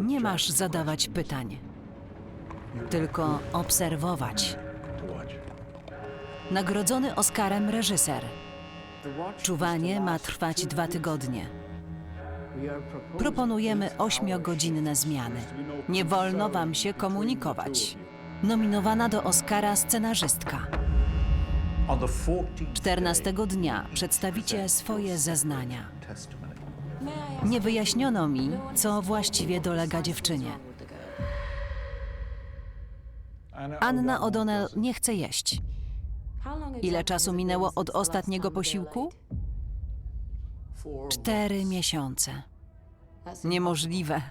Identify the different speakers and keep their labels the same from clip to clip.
Speaker 1: Nie masz zadawać pytań, tylko obserwować. Nagrodzony Oscarem reżyser. Czuwanie ma trwać dwa tygodnie. Proponujemy ośmiogodzinne zmiany. Nie wolno wam się komunikować. Nominowana do Oscara scenarzystka. 14 dnia przedstawicie swoje zeznania. Nie wyjaśniono mi, co właściwie dolega dziewczynie. Anna O'Donnell nie chce jeść. Ile czasu minęło od ostatniego posiłku? Cztery miesiące. Niemożliwe.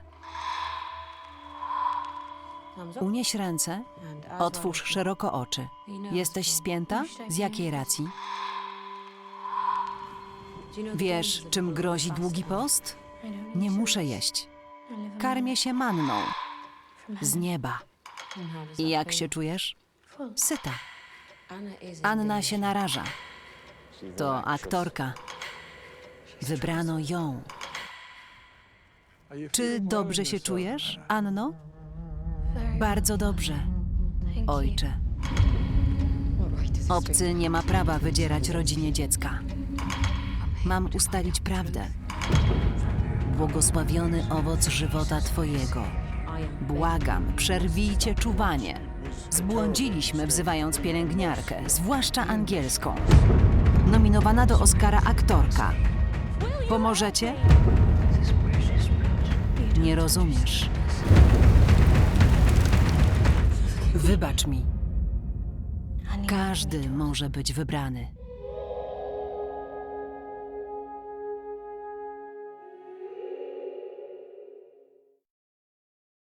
Speaker 1: Unieś ręce, otwórz szeroko oczy. Jesteś spięta? Z jakiej racji? Wiesz, czym grozi długi post? Nie muszę jeść. Karmię się manną. Z nieba. I jak się czujesz? Syta. Anna się naraża. To aktorka. Wybrano ją. Czy dobrze się czujesz, Anno? Bardzo dobrze, ojcze. Obcy nie ma prawa wydzierać rodzinie dziecka. Mam ustalić prawdę. Błogosławiony owoc żywota Twojego. Błagam, przerwijcie czuwanie. Zbłądziliśmy, wzywając pielęgniarkę, zwłaszcza angielską. Nominowana do Oscara aktorka. Pomożecie? Nie rozumiesz. Wybacz mi. Każdy może być wybrany.